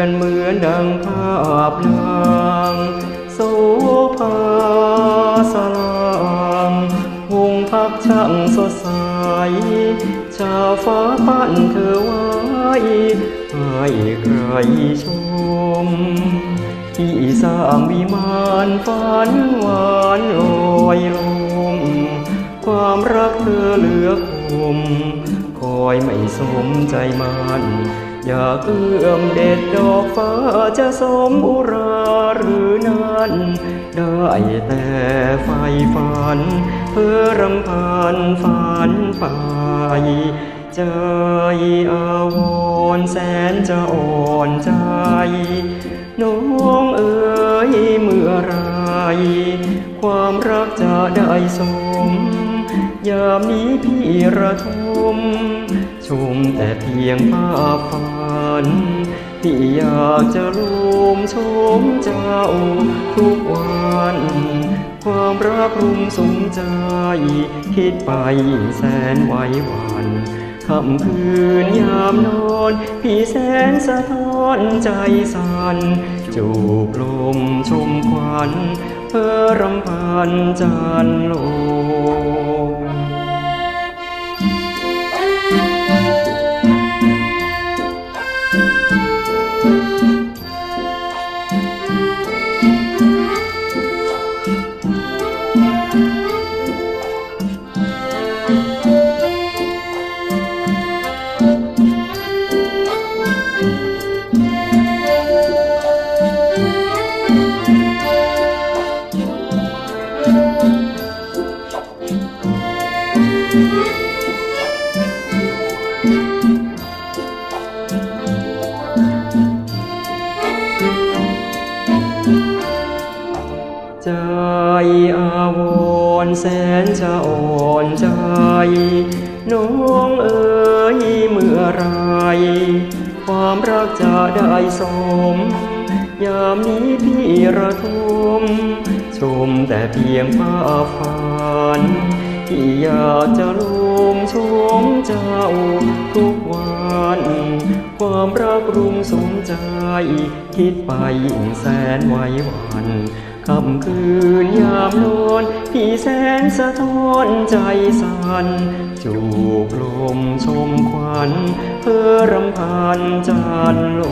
อนเหมือนดังภาพนางโสภาสลางวงพักช่างสดใสชาวฟ้าปั้นเธอไว้ให้ใครชม ที่สร้ามวิมานฝันหวานลอยลมความรักเธอเหลือคม คอยไม่สมใจมันอยากเอื้อมเด็ดดอกฟ้าจะสมอุราหรือนั้น ได้แต่ไฟฝัน เพื่อรำพันฝันไปใจอาวรแสนจะอ่อนใจ น้องเอ๋ยเมื่อไร ความรักจะได้สม ยามนี้พี่ระทมชมแต่เพียงภาพฝันที่อยากจะลุมชมเจ้าทุกวัน ความรักรุมสมใจ คิดไปแสนไหวหวันค่ำคืนยามนอน พี่แสนสะท้อนใจสั่นจูบลมชมควันเพื่อรำพันจันโล อาวรแสนจะอ่อนใจ น้องเอ๋ยเมื่อไร ความรักจะได้สม ยามนี้พี่ระทม ชมแต่เพียงภาพฝันที่อยากจะลุมชมเจ้าทุกวัน ความรักรุงสมใจ คิดไปยิ่งแสนไหวหวัน ค่ำคืนยามนอนพี่แสนสะท้อนใจสั่นจูบลมชมควันเพื่อรำพันจันโล